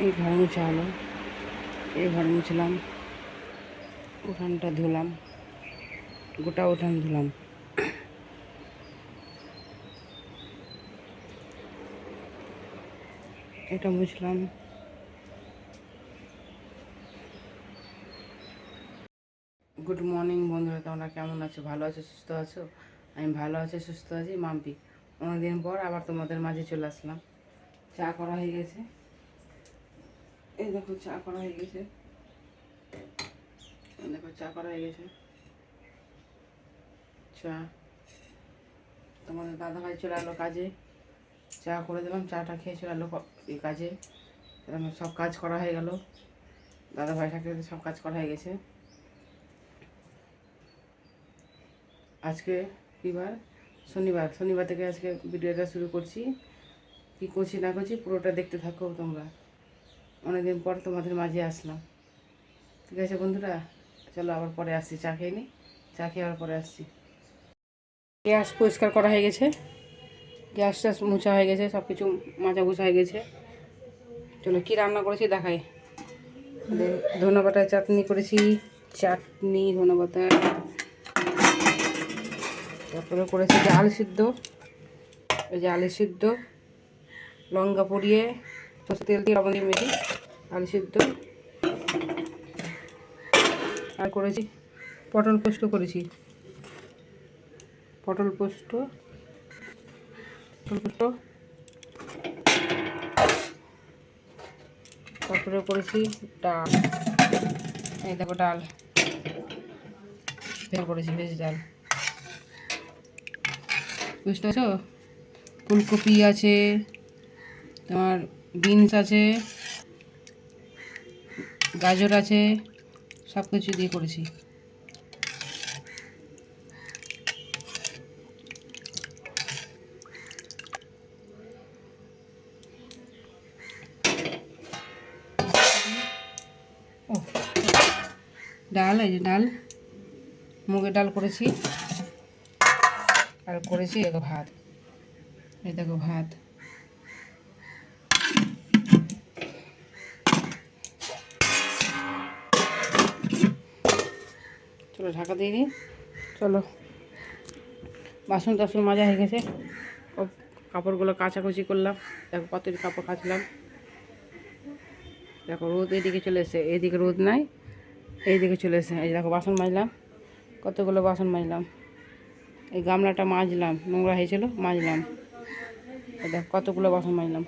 এই ঘর মুছা হলো এই ঘর মুছলাম। উঠানটা ধুলাম। গোটা উঠান ধুলাম। এটা মুছলাম। গুড মর্নিং বন্ধুরা, তোমরা কেমন আছো? ভালো আছো, সুস্থ আছো? আমি ভালো আছি, সুস্থ আছি। মাম্পি, অনেকদিন পর আবার তোমাদের মাঝে চলে আসলাম। চা করা হয়ে গেছে। এই দেখো, চা করা হয়ে গেছে। দেখো, চা করা হয়ে গেছে। চা। তোমাদের দাদা ভাই চলে এলো কাজে। চা করে দিলাম, চাটা খেয়ে চলে এলো এই কাজে। সব কাজ করা হয়ে গেল। দাদা ভাই থাকতে সব কাজ করা হয়ে গেছে। আজকে কীবার শনিবার। শনিবার থেকে আজকে ভিডিওটা শুরু করছি। কী করছি না করছি পুরোটা দেখতে থাকো তোমরা। অনেকদিন পর তোমাদের মাঝে আসলাম। ঠিক আছে বন্ধুরা, চলো আবার পরে আসছি, চা খেয়ে নিই চা খেয়ে আবার পরে আসছি। গ্যাস পরিষ্কার করা হয়ে গেছে। গ্যাস ট্যাস মোছা হয়ে গেছে সব কিছু মাজা গুছা হয়ে গেছে। চলো কী রান্না করেছি দেখাই। ধনে বাটার চাটনি করেছি, চাটনি ধনে বাটা তারপরে করেছি আলু সিদ্ধ। এই যে আলু সিদ্ধ, লঙ্কা পরিয়ে সরষে তেল দিয়ে লবণ দিয়ে মেখে আলু সিদ্ধ। আর করেছি পটল পোস্ত করেছি। পটল পোস্ত পটল পোস্ত। তারপরে করেছি ডাল। এই দেখো ডাল। ভেজ করেছি ভেজ ডাল। বুঝতে পারছ? ফুলকপি আছে, তোমার বিনস আছে। গাজর আছে, সব কিছু দিয়ে করেছি। ডাল, এই যে ডাল, মুগের ডাল করেছি। আর করেছি দেখো ভাত, এই দেখো ভাত। চলো ঢাকা দিয়ে দিই চলো, বাসন টাসন মাজা হয়ে গেছে। কাপড়গুলো কাচাকুচি করলাম। দেখো কতটি কাপড় কাচলাম। দেখো রোদ এদিকে চলে এসে এইদিকে রোদ নাই, এইদিকে চলে এসে এই দেখো বাসন মাজলাম, কতগুলো বাসন মাজলাম। এই গামলাটা মাজলাম, নোংরা হয়েছিল মাজলাম। দেখো কতগুলো বাসন মাজলাম।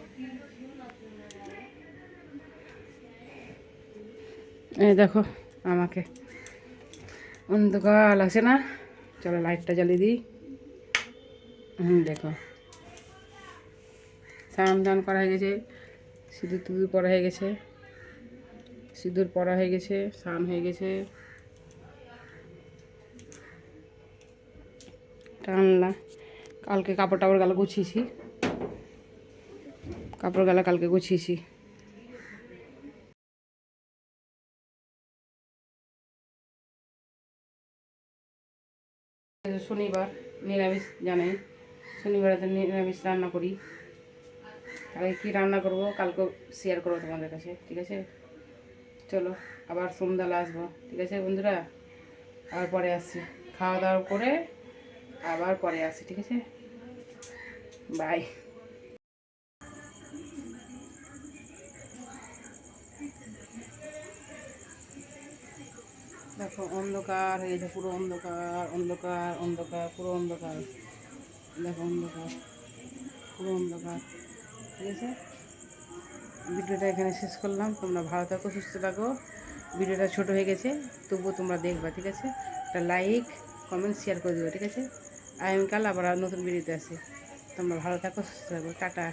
এই দেখো আমাকে অন্ধকার লাগছে না। চলো লাইটটা জ্বালিয়ে দিই। হুম, দেখো। স্নান টান করা হয়ে গেছে। সিঁদুর টুদুর পরা হয়ে গেছে। সিঁদুর পরা হয়ে গেছে, স্নান হয়ে গেছে। টানলা কালকে কাপড় টাপড় গালা গুছিয়েছি। কাপড় গালা কালকে গুছিয়েছি। শনিবার নিরামিষ জানাই। শনিবারে তো নিরামিষ রান্না করি। কালকে কী রান্না করব কালকে শেয়ার করব তোমাদের কাছে, ঠিক আছে? চলো, আবার সন্ধ্যালে আসব, ঠিক আছে বন্ধুরা? আবার পরে আসছি। খাওয়া দাওয়া করে আবার পরে আসছি, ঠিক আছে? বাই দেখো অন্ধকার হয়ে গেছে পুরো অন্ধকার অন্ধকার অন্ধকার, পুরো অন্ধকার। দেখো অন্ধকার, পুরো অন্ধকার। ঠিক আছে? ভিডিওটা এখানে শেষ করলাম। তোমরা ভালো থাকো, সুস্থ থাকো। ভিডিওটা ছোট হয়ে গেছে, তবুও তোমরা দেখবা, ঠিক আছে? একটা লাইক কমেন্ট শেয়ার করে দেবে, ঠিক আছে? আগামীকাল আবার নতুন ভিডিওতে আসি। তোমরা ভালো থাকো, সুস্থ থাকো। টাটা।